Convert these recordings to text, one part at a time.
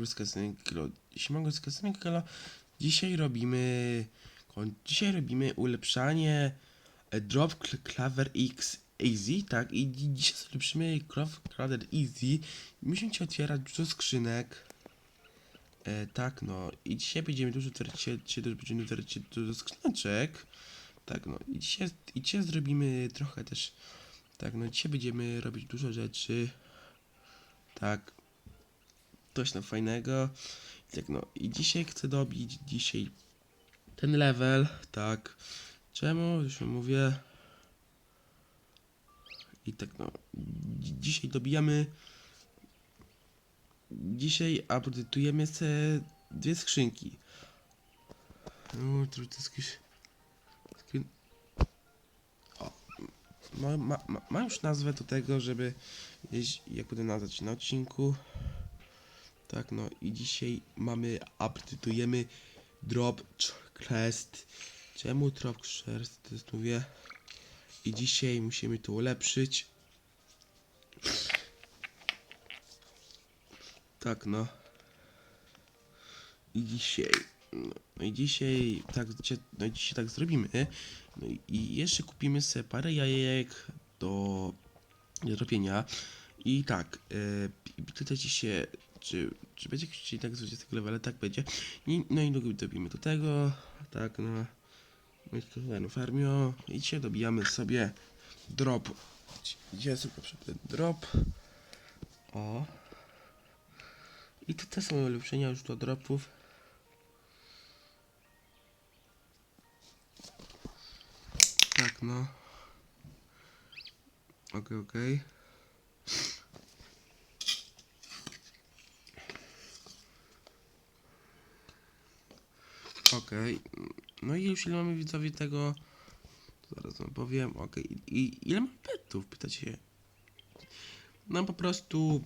Górska Synkro. Siema Górska Synkro. Dzisiaj robimy... Dzisiaj robimy ulepszanie e, Drop Cl- Claver X Easy, tak? I dzi- dzisiaj ulepszymy Drop Claver Easy. Musimy ci otwierać dużo skrzynek. E, tak, no. I dzisiaj będziemy dużo otwierać się dużo będziemy otwierać dużo skrzyneczek. Tak, no. I dzisiaj, I dzisiaj zrobimy trochę też... Tak, no dzisiaj będziemy robić dużo rzeczy. Tak. Coś tam fajnego. Tak, no. I dzisiaj chcę dobić dzisiaj ten level. Tak. Czemu? Już mówię. I tak, no. Dzi- Dzisiaj dobijamy. Dzisiaj update'ujemy se dwie skrzynki. No, to jest skrzyn- O. Ma, ma, ma, ma już nazwę do tego, żeby jak będę nazwać na odcinku. Tak, no i dzisiaj mamy, update'ujemy drop chest. Czemu drop chest? To jest mówię. I dzisiaj musimy to ulepszyć. Tak, no. I dzisiaj. No, no i dzisiaj tak, no i dzisiaj tak zrobimy. No i- jeszcze kupimy sobie parę jajek do do robienia. I tak, yy, pytacie się, czy, czy będzie odcinek tak z 20 levela? Tak będzie. I, no i długo dobijemy do tego. Tak, no. No farmio. I dzisiaj dobijamy sobie drop. Gdzie jest ten drop? O. I to te są ulepszenia już do dropów. Tak, no. Okej, okej. Okej. No i już ile mamy widzowie tego? Zaraz wam powiem. Okej. I ile mam petów? Pytacie się. No po prostu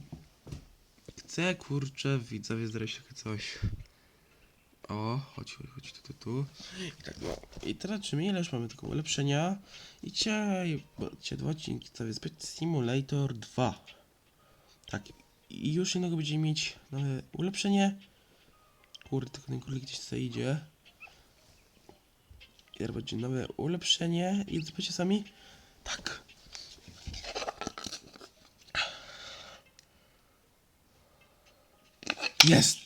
chcę kurczę widzowie zrobić takie coś. O, chodź, chodź, tu, tu, tu. I tak, no. I teraz czy my już mamy tego ulepszenia? I dzisiaj, dzisiaj dwa odcinki, co jest Simulator 2. Tak, i już jednego będziemy mieć nowe ulepszenie. Kurde, tylko ten królik gdzieś sobie idzie. Będzie nowe ulepszenie. I zobaczcie sami. Tak. Jest!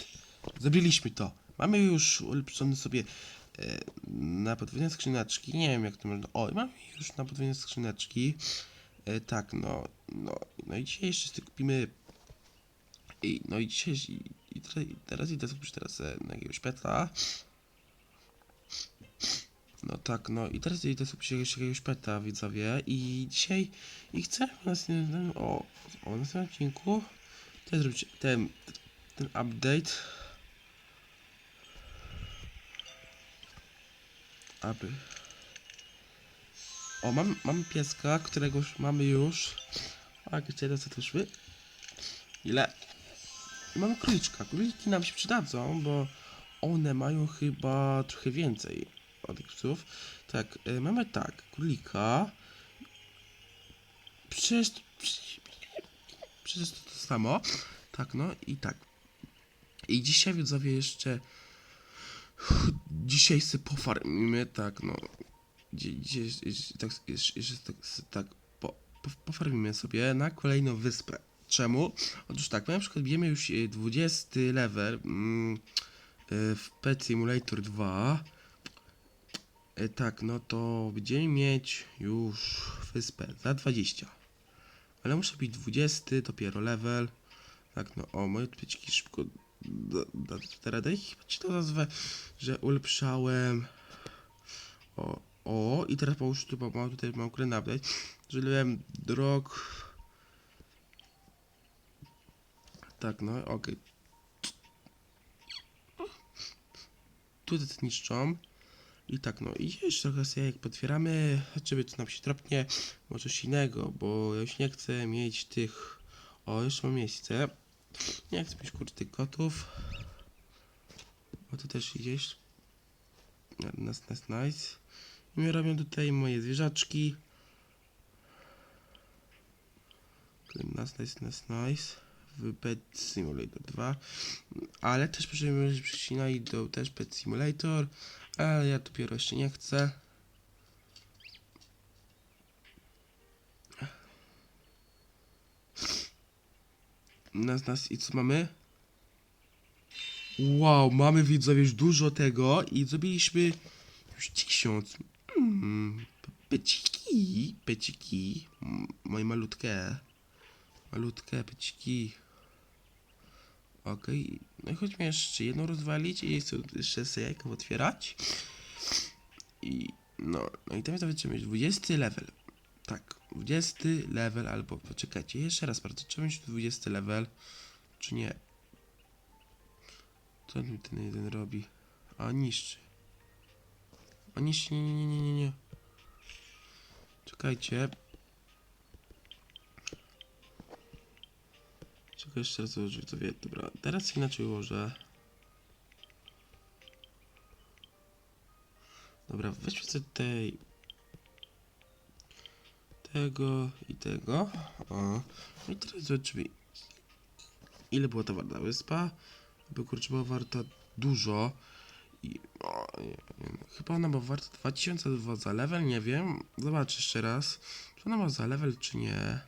Zrobiliśmy to. Mamy już ulepszone sobie e, na podwójne skrzyneczki. Nie wiem jak to można. O, mamy już na podwójne skrzyneczki. E, tak, no, no. No i dzisiaj jeszcze sobie kupimy. I, no i dzisiaj. I, i teraz idę kupić teraz e, na jakiegoś peta. No tak, no i teraz idę kupić jakiegoś, jakiegoś peta, widzowie. I dzisiaj. I chcę w następnym. O, o następnym odcinku. Też zrobić ten, ten update. aby. O, mam, mam pieska, którego już mamy już. A jakieś jeden co wyszły. Ile? I mamy króliczka. Króliki nam się przydadzą, bo one mają chyba trochę więcej psów. Tak, y, mamy tak, królika. Przecież, przecież, przecież to to samo. Tak, no i tak. I dzisiaj widzowie jeszcze Dzisiaj sobie pofarmimy, tak no. Dzi- Dzisiaj jeszcze- jeszcze tak, jeszcze, tak, tak po, po, pofarmimy sobie na kolejną wyspę. Czemu? Otóż tak, my na przykład bijemy już e, 20 level mm, e, w Pet Simulator 2. E, Tak, no to będziemy mieć już wyspę za 20. Ale muszę być 20 dopiero level. Tak, no o, moje odpieczki szybko. da- da- Teraz daj chyba ci to nazwę, że ulepszałem. O, o, i teraz połóż tu, bo mam tutaj mam kolejny update. Dałem drog. Tak, no, okej. Tu te niszczą. I tak, no i jeszcze trochę sobie jak potwieramy, żeby to nam się tropnie, może coś innego, bo ja już nie chcę mieć tych... O, jeszcze mam miejsce. Nie chcę mieć kurde tych kotów. O, tu też idziesz. Nice, nice, nice. I mi robią tutaj moje zwierzaczki. Nice, nice, nice, nice. w Pet Simulator 2, ale też możemy przecinać do też Pet Simulator, ale ja dopiero jeszcze nie chcę. Nas, nas i co mamy? Wow, mamy widzowie już dużo tego i zrobiliśmy już tysiąc. Mm, peciki, m- moje malutkie, malutkie peciki. Okej, no i chodźmy jeszcze jedną rozwalić i jeszcze sobie jajko otwierać. I no, no i teraz zobaczymy, 20 level. Tak, 20 level, albo poczekajcie, jeszcze raz bardzo, czy będzie 20 level, czy nie? Co mi ten jeden robi? A niszczy. A niszczy, nie, nie, nie, nie, nie. Czekajcie. Czekaj jeszcze raz ułożyć, to wie, dobra. Teraz inaczej ułożę. Dobra, weźmy sobie tej... Tego i tego. O. No i teraz zobaczymy. Ile była ta warta wyspa? Bo kurczę, była warta dużo. I, o, chyba ona ma warta 2002 za level, nie wiem. Zobacz jeszcze raz. Czy ona ma za level, czy nie?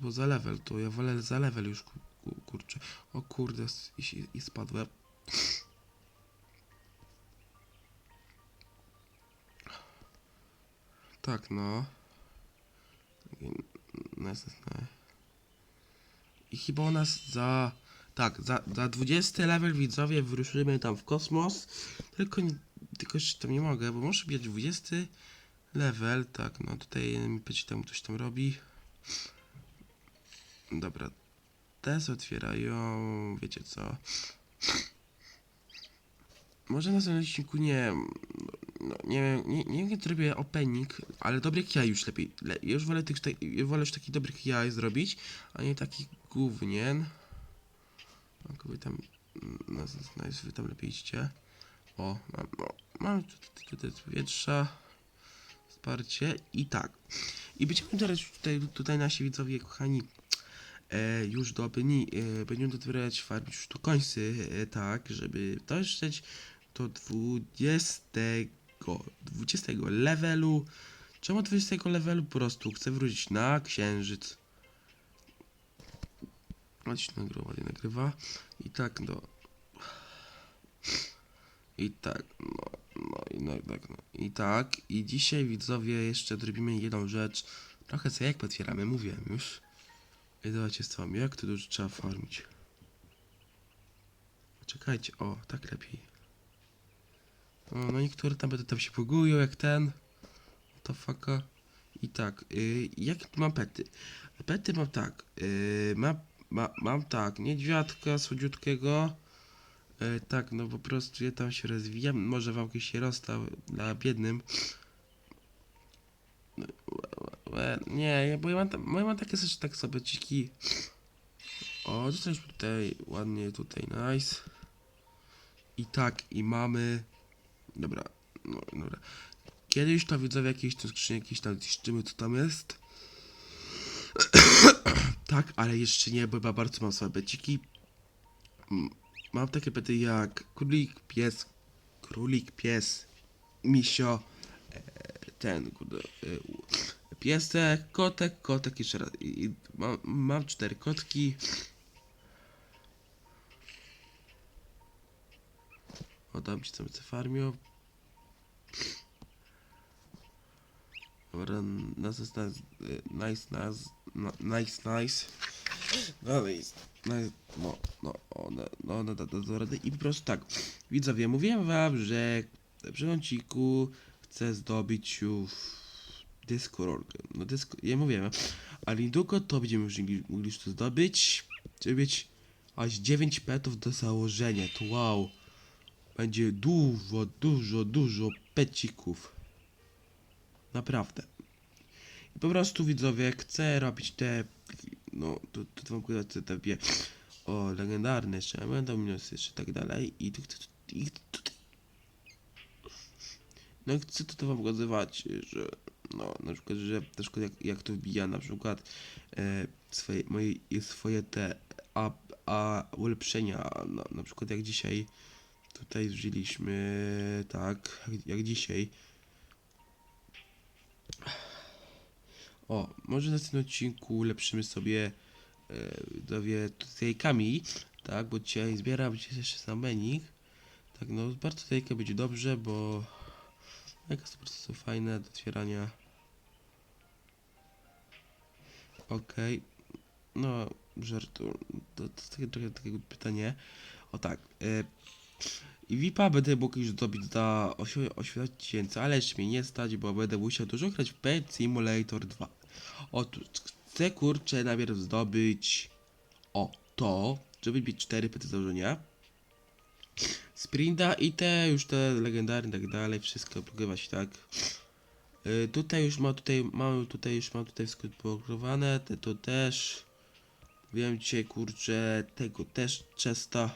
Bo za level, to ja wolę za level już, ku, ku, kurczę. O kurde, i, i spadłem. Tak, no. Nice. I chyba u nas za... Tak, za, za 20 level widzowie wyruszymy tam w kosmos. Tylko, tylko jeszcze tam nie mogę, bo muszę mieć 20 level. Tak, no tutaj mi być tam coś tam robi. Dobra. Te otwierają, wiecie co. Może na następnym odcinku nie, no, nie wiem, nie, nie wiem kiedy zrobię opening, ale dobrych jaj już lepiej, le, już wolę tych, ja wolę już takich dobrych jaj zrobić, a nie takich gównien. No, wy tam, no, wy tam lepiej idźcie. O, mam, tutaj, tutaj powietrza, wsparcie i tak. I będziemy teraz tutaj, tutaj nasi widzowie, kochani, już do opinii, e, będziemy otwierać farm już tu końcy, e, tak, żeby dotrzeć do 20, 20 levelu. Czemu 20 levelu? Po prostu chcę wrócić na księżyc. Chodź, nagrywa, ładnie nagrywa. I tak, no. I tak, no, no, i no, tak, no. I tak, i dzisiaj widzowie jeszcze zrobimy jedną rzecz. Trochę co jak potwieramy, mówiłem już. I dawajcie z wami, jak to dużo trzeba farmić. Czekajcie, o, tak lepiej. O, no niektóre tam będą tam się pogują, jak ten. To faka. I tak, y, jak mam pety? Pety mam tak, y, mam, ma, mam tak, niedźwiadka słodziutkiego. Y, tak, no po prostu ja tam się rozwijam. Może wam jakiś się rozstał dla biednym. Łe, Nie, bo ja mam, ja mam takie rzeczy tak sobie ciki. O, coś tutaj ładnie, tutaj nice. I tak, i mamy. Dobra, no dobra. Kiedyś to widzowie jakieś to skrzynie, jakieś tam zniszczymy, co tam jest. tak, ale jeszcze nie, bo chyba bardzo mam słabe ciki. Mam takie pety jak królik, pies, królik, pies, misio, e, ten, kurde, e, piesek, kotek, kotek, jeszcze raz. I, i mam, mam cztery kotki. Oddam ci co farmią. Dobra, nas jest nice, nice, nice, nice. No, nice, nice, no, no, one, no, no, no, no, no, no, i po prostu tak, widzowie, mówiłem wam, że w przełącziku chcę zdobyć już dyskorolkę, no dysko, ja mówiłem, ale niedługo to będziemy już mogli, już to zdobyć, żeby mieć aż 9 petów do założenia, to wow, będzie dużo, dużo, dużo pecików. Naprawdę. I po prostu widzowie, chcę robić te. No, tu, tu wam te, te wie, o legendarne jeszcze, będą minusy jeszcze tak dalej. I tu chcę. I tutaj. No chcę to wam pokazywać, że no, na przykład, że na przykład jak, jak to wbija na przykład e, swoje, moje, swoje te a, a ulepszenia, no, na przykład jak dzisiaj tutaj zużyliśmy, tak, jak, dzisiaj. O, może w następnym odcinku ulepszymy sobie e, dowie tutaj Kami, tak, bo dzisiaj zbieram dzisiaj jeszcze sam menik. Tak, no bardzo tutaj będzie dobrze, bo Jaka po prostu fajne do otwierania. Okej. No, żartu. To, to takie trochę takiego pytanie. O tak. E, I VIPa będę mógł już zdobyć za 8 tysięcy, ale jeszcze nie stać, bo będę musiał dużo grać w Pet Simulator 2. Otóż chcę kurczę najpierw zdobyć o to, żeby mieć 4 pety założenia. Sprinta i te już te legendarne i tak dalej, wszystko pokrywać tak. Y, tutaj już ma tutaj, mam tutaj już mam tutaj pokrywane, te to też. Wiem dzisiaj kurczę, tego też często.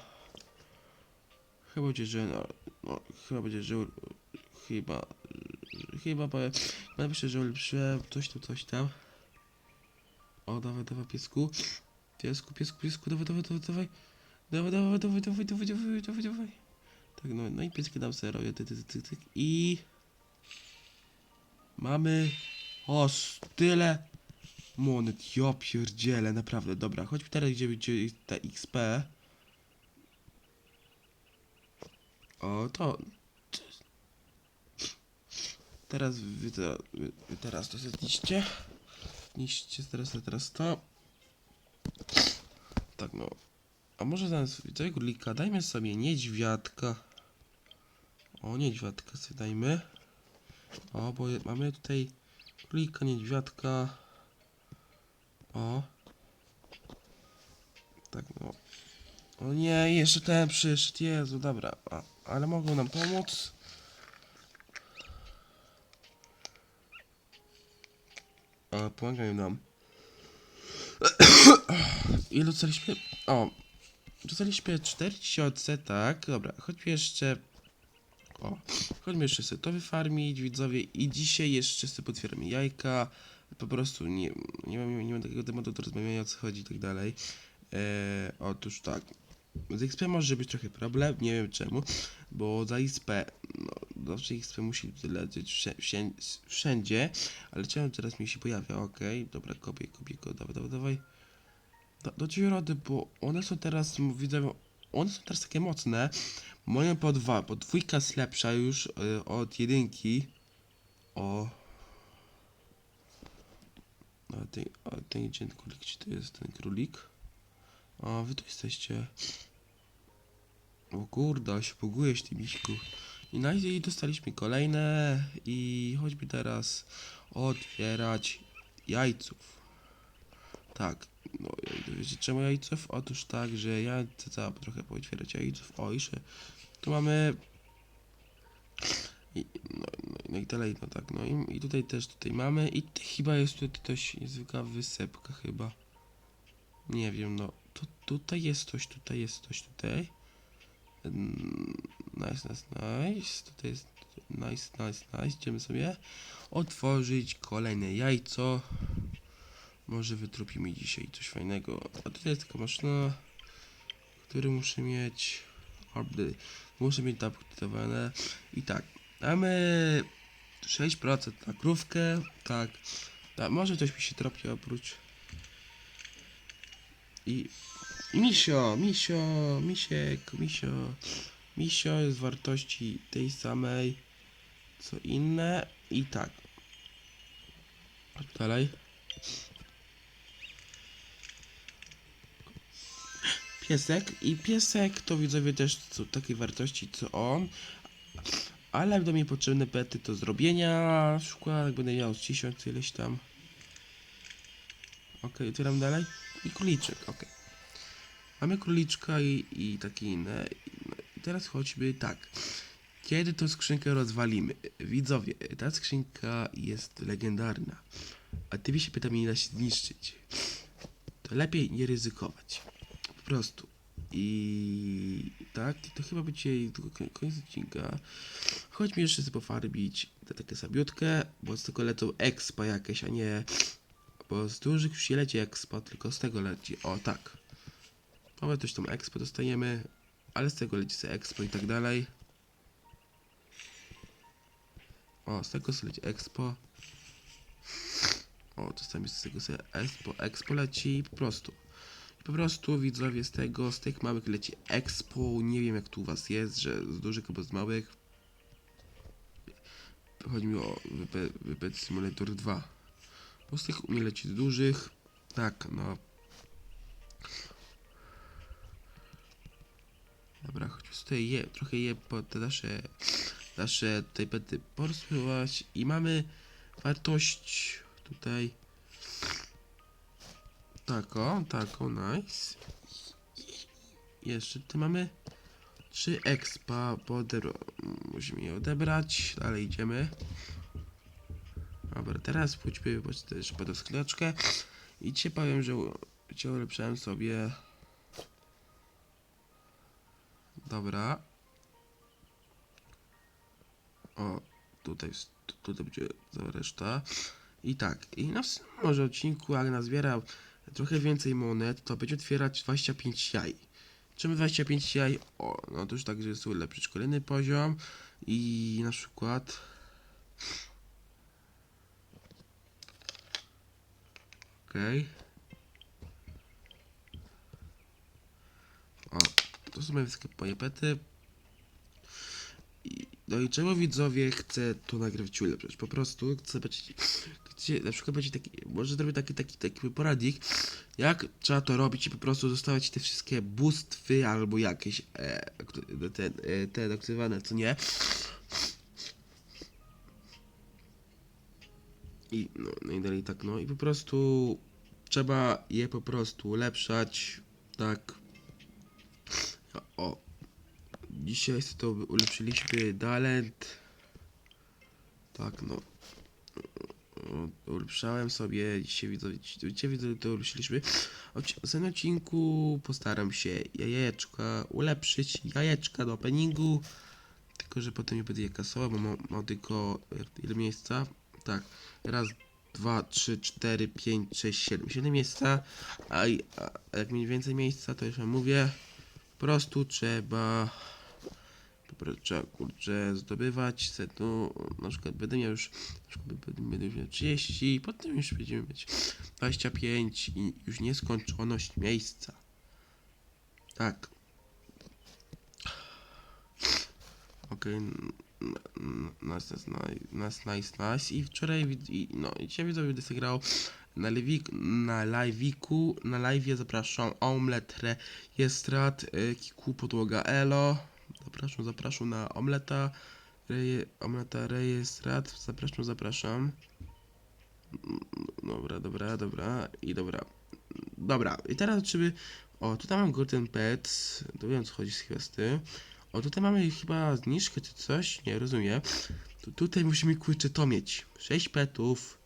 Chyba będzie, że no, no chyba będzie, że chyba, chyba powiem, myślę, że ulepszyłem coś tam, coś tam. O, dawaj, dawaj piesku. Piesku, piesku, piesku, dawaj, dawaj, dawaj, dawaj. Dawaj, dawaj, dawaj, dawaj, dawaj, dawaj, dawaj, dawaj. Tak, no, no i pieski dam sobie robię, tyk, tyk, tyk, tyk. I... Mamy... O, tyle monet, ja pierdzielę, naprawdę, dobra, chodźmy teraz, gdzie będzie ta XP. O, to... Teraz wy, to, wy, teraz to zjedliście. Niszcie teraz, teraz to. Tak, no. A może zamiast tego królika dajmy sobie niedźwiadka. O, niedźwiadka sobie dajmy. O, bo mamy tutaj królika, niedźwiadka. O. Tak, no. O nie, jeszcze ten przyszedł, Jezu, dobra. A, ale mogą nam pomóc. A, pomagają nam. Ile dostaliśmy? O, dostaliśmy 4000, tak, dobra, chodźmy jeszcze, o, chodźmy jeszcze sobie to wyfarmić, widzowie, i dzisiaj jeszcze sobie potwieramy jajka, po prostu nie, nie mam, nie mam takiego tematu do rozmawiania, o co chodzi i tak dalej. Eee, otóż tak, z XP może być trochę problem, nie wiem czemu, bo za XP, no, zawsze XP musi lecieć wszędzie, ale czemu teraz mi się pojawia, okej, dobra, kopię, kopię, kopię, dawaj, dawaj, dawaj. Do, do ciebie rady, bo one są teraz, widzę, one są teraz takie mocne. Moją po dwa, bo dwójka jest lepsza już y, od jedynki. O. A ten, a ten ten królik, czy to jest ten królik? A wy tu jesteście. O kurde, się pogujesz ty miśku. I na i dostaliśmy kolejne i chodźmy teraz otwierać jajców. Tak, no wiecie czemu jajców? Otóż tak, że ja cała trochę pootwierać jajców. O, jeszcze tu mamy i, no, no, no i dalej, no tak, no i, i tutaj też tutaj mamy i chyba jest tutaj coś niezwykła wysepka chyba. Nie wiem, no tu, tutaj jest coś, tutaj jest coś, tutaj. Mm, Nice, nice, nice. Tutaj jest nice, nice, nice. Idziemy sobie otworzyć kolejne jajco. Może wytropimy dzisiaj coś fajnego. A tutaj jest taka maszyna, który muszę mieć. Muszę mieć upgrade'owane. I tak, mamy 6% na krówkę. Tak. A może coś mi się tropi oprócz. I, I misio, misio, misiek, misio. Misio jest wartości tej samej co inne. I tak. Dalej. Piesek i piesek to widzowie też są takiej wartości co on. Ale do mnie potrzebne pety do zrobienia na przykład jak będę miał z 1000 ileś tam. Ok, otwieram dalej. I króliczek, ok mamy króliczka i, i takie inne. I teraz chodźmy tak. Kiedy tą skrzynkę rozwalimy? Widzowie, ta skrzynka jest legendarna. A ty się pyta nie da się zniszczyć. To lepiej nie ryzykować prostu. I tak, to chyba będzie koniec odcinka. Chodźmy jeszcze sobie pofarbić tę takie sabiutkę, bo z tego lecą expa jakieś, a nie... Bo z dużych już nie leci expa, tylko z tego leci. O, tak. Mamy też tą expo dostajemy, ale z tego leci sobie expo i tak dalej. O, z tego sobie leci expo. O, czasami z tego sobie expo, expo leci po prostu. Po prostu widzowie z tego, z tych małych leci expo. Nie wiem jak tu u was jest, że z dużych albo z małych. Chodzi mi o WP Simulator 2. Bo z tych u mnie leci z dużych. Tak, no. Dobra, choć tutaj je, trochę je po te nasze, nasze tutaj i mamy wartość tutaj taką, taką, nice. Jeszcze tu mamy 3 expa, bo musimy je odebrać, dalej idziemy. Dobra, teraz pójdźmy bo też po tą skrzyneczkę i ci powiem, że cię ulepszałem sobie Dobra. O, tutaj, tutaj będzie cała reszta. I tak, i na s- może odcinku, jak nazbiera trochę więcej monet, to będzie otwierać 25 jaj. Czemu 25 jaj? O, no to już tak, że jest ulepszyć kolejny poziom i na przykład Okej. O, to są moje wszystkie moje pety. I, no i czemu widzowie chcę to nagrać ulepszać? Po prostu chcę być, na przykład będzie taki, może zrobię taki, taki, taki poradnik, jak trzeba to robić i po prostu dostawać te wszystkie bóstwy albo jakieś e, aktu- te, e, te aktywowane, co nie? I no, no i dalej tak, no i po prostu trzeba je po prostu ulepszać, tak. O, dzisiaj to ulepszyliśmy talent. Tak, no. Ulepszałem sobie, dzisiaj dzisiaj widzę, to ulepszyliśmy. Odci- W odcinku postaram się jajeczka ulepszyć, jajeczka do openingu. Tylko, że potem nie będę je kasował, bo mam, mam tylko ile miejsca. Tak, raz, dwa, trzy, cztery, pięć, sześć, siedem, siedem miejsca. A, a jak mieć więcej miejsca, to już wam mówię. Po prostu trzeba. Trzeba kurczę zdobywać se tu. Na przykład będę miał już. Na przykład będę, już miał 30, potem już będziemy mieć 25 i już nieskończoność miejsca. Tak. N- Nice, nice, nice, nice. I wczoraj, i, no i dzisiaj widzowie będę grał na live'iku, na live'iku, na live'ie zapraszam Omlet Rejestrat, y, Kiku Podłoga Elo. Zapraszam, zapraszam na Omleta, reje, Omleta Rejestrat, zapraszam, zapraszam. Dobra, dobra, dobra i dobra. Dobra, i teraz czy O, tutaj mam Golden Pets, to wiem co chodzi z kwestii. O, tutaj mamy chyba zniżkę czy coś, nie rozumiem. To tutaj musimy kurczę to mieć. 6 petów.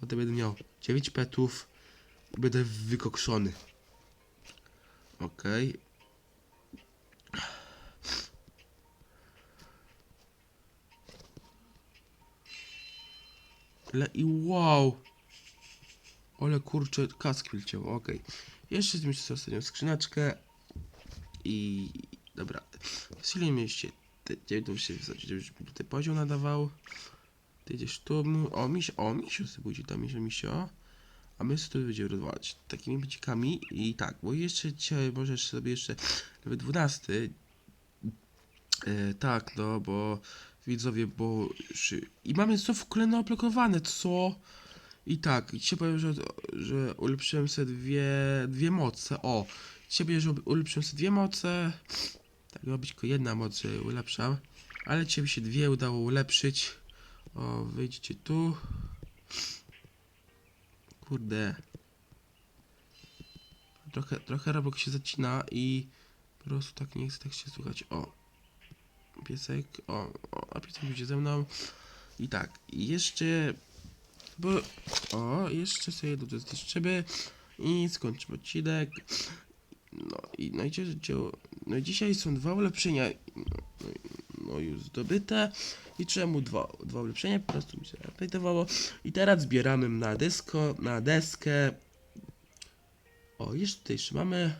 Potem będę miał 9 petów. Będę wykokszony. Okej. Le i wow. Ale kurczę, kask wyleciał, okej. Jeszcze zmieścić ostatnią skrzyneczkę. I dobra. Jeszcze te, te, to już się ten poziom nadawał. Ty idziesz tu, o misio, o misio sobie pójdzie tam, misio, misio. A my sobie tu będziemy rozwalać takimi bicikami i tak, bo jeszcze dzisiaj możesz sobie jeszcze nawet 12. E, tak, no, bo widzowie, bo i mamy znów kolejne oblokowane, co? I tak, dzisiaj powiem, że, że ulepszyłem sobie dwie, dwie moce, o. Dzisiaj będzie, że ulepszyłem sobie dwie moce. Tak, ma być tylko jedna moc, ulepszam. Ale dzisiaj mi się dwie udało ulepszyć. O, wyjdźcie tu. Kurde. Trochę, trochę Roblox się zacina i po prostu tak nie chce tak się słuchać. O. Piesek, o, o a piesek będzie ze mną. I tak, i jeszcze... Bo, o, jeszcze sobie do tej szczyby i skończymy odcinek. No i no i, no i dzisiaj są dwa ulepszenia. No, no, już zdobyte. I czemu dwa, dwa ulepszenia? Po prostu mi się update'owało. I teraz zbieramy na dysko, na deskę. O, jeszcze tutaj jeszcze mamy.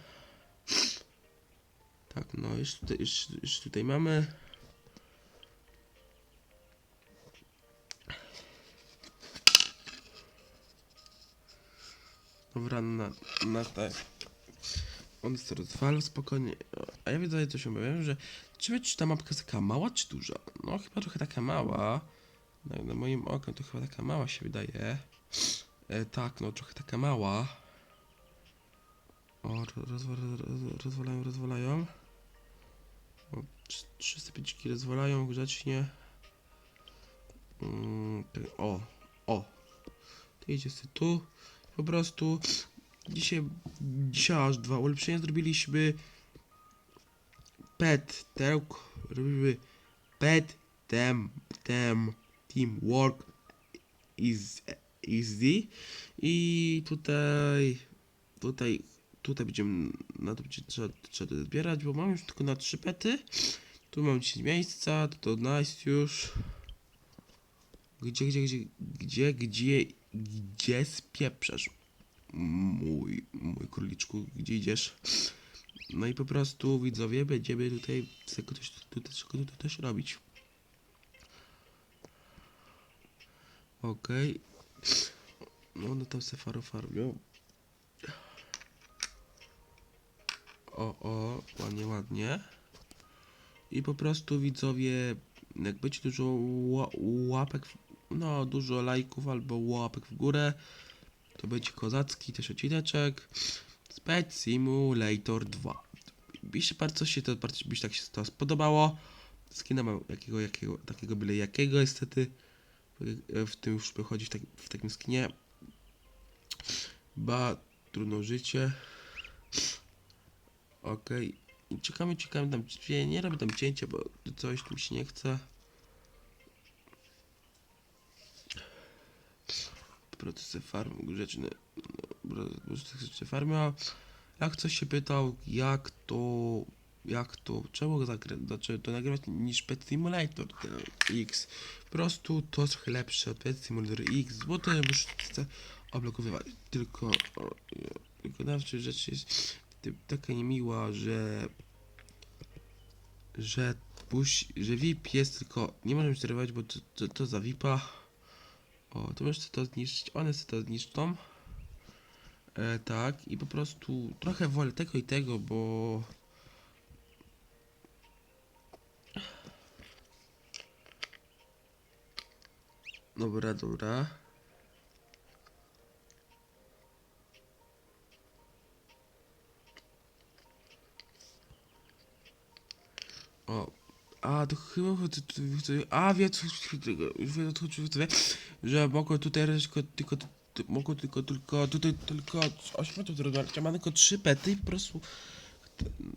Tak, no, tutaj, jeszcze, jeszcze tutaj mamy. Dobra, na, na tak. On sobie rozwala spokojnie. A ja widzę, coś obawiam, że czy, czy ta mapka jest taka mała, czy duża? No, chyba trochę taka mała. Na, na moim okiem to chyba taka mała się wydaje. E, tak, no, trochę taka mała. O, roz, rozwalają, rozwalają. O, trzy- 305 rozwalają grzecznie. Mm, o, o. To idzie tu. Po prostu dzisiaj, dzisiaj aż dwa ulepszenia zrobiliśmy. Pet, tełk, robimy pet, tem, tem, teamwork is easy. I tutaj, tutaj, tutaj będziemy, na to będzie trzeba, trzeba zbierać, bo mam już tylko na trzy pety. Tu mam 10 miejsca, to, to nice już. Gdzie, gdzie, gdzie, gdzie, gdzie, gdzie spieprzasz? Mój, mój króliczku, gdzie idziesz? No i po prostu widzowie będziemy tutaj tego też, tutaj, tutaj, tutaj robić. Okej. No, no tam se faro farmią. O, o, ładnie, ładnie. I po prostu widzowie, jak będzie dużo ła łapek, no dużo lajków albo łapek w górę, to będzie kozacki też odcineczek. Spec Simulator 2. Jeśli bardzo się to, bardzo by się tak się to spodobało, skina mam jakiego, jakiego, takiego byle jakiego niestety, w tym już wychodzi w, tak, w takim skinie. Ba, trudno życie. Okej. I Czekamy, czekamy tam, nie, robię tam cięcia, bo coś tu się nie chce. Procesy farmy grzeczne. Procesy farmy. A jak ktoś się pytał, jak to, jak to, czemu znaczy to nagrywać niż Pet Simulator X. Po prostu to trochę lepsze od Pet Simulator X, bo to już chcę oblokowywać. Tylko, o, wykonawczy rzecz jest taka niemiła, że że że VIP jest tylko, nie możemy sterować, bo to, to, to za VIPa. O, to możesz to zniszczyć, one sobie to zniszczą. E, tak, i po prostu trochę wolę tego i tego, bo... Dobra, dobra. O, a to chyba A wie co już wiem co że mogą tutaj tylko, tylko, ty- mogą tylko, tylko, tutaj tylko 8 metrów rozmawiać, mam tylko 3 pety i po prostu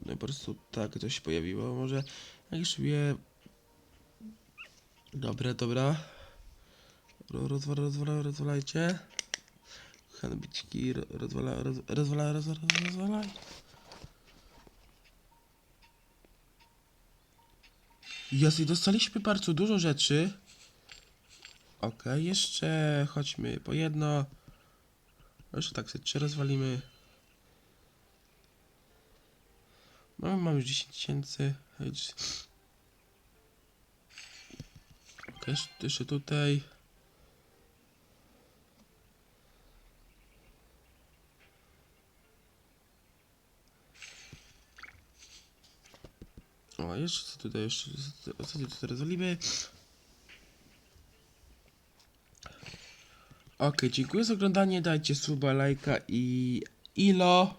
no po prostu tak to się pojawiło, może jak sobie Dobra, dobra Ro- Rozwala, rozwala, rozwalajcie Hanbiczki, ro- rozwala, roz, rozwala, rozwala, rozwalaj Jasne, dostaliśmy bardzo dużo rzeczy. Okej, jeszcze chodźmy po jedno. Jeszcze tak sobie trzy rozwalimy. Mamy, mamy już 10 tysięcy. Jeszcze tutaj. O, jeszcze co tutaj, jeszcze co tutaj rozwalimy. Okej, dziękuję za oglądanie, dajcie suba, lajka i ilo.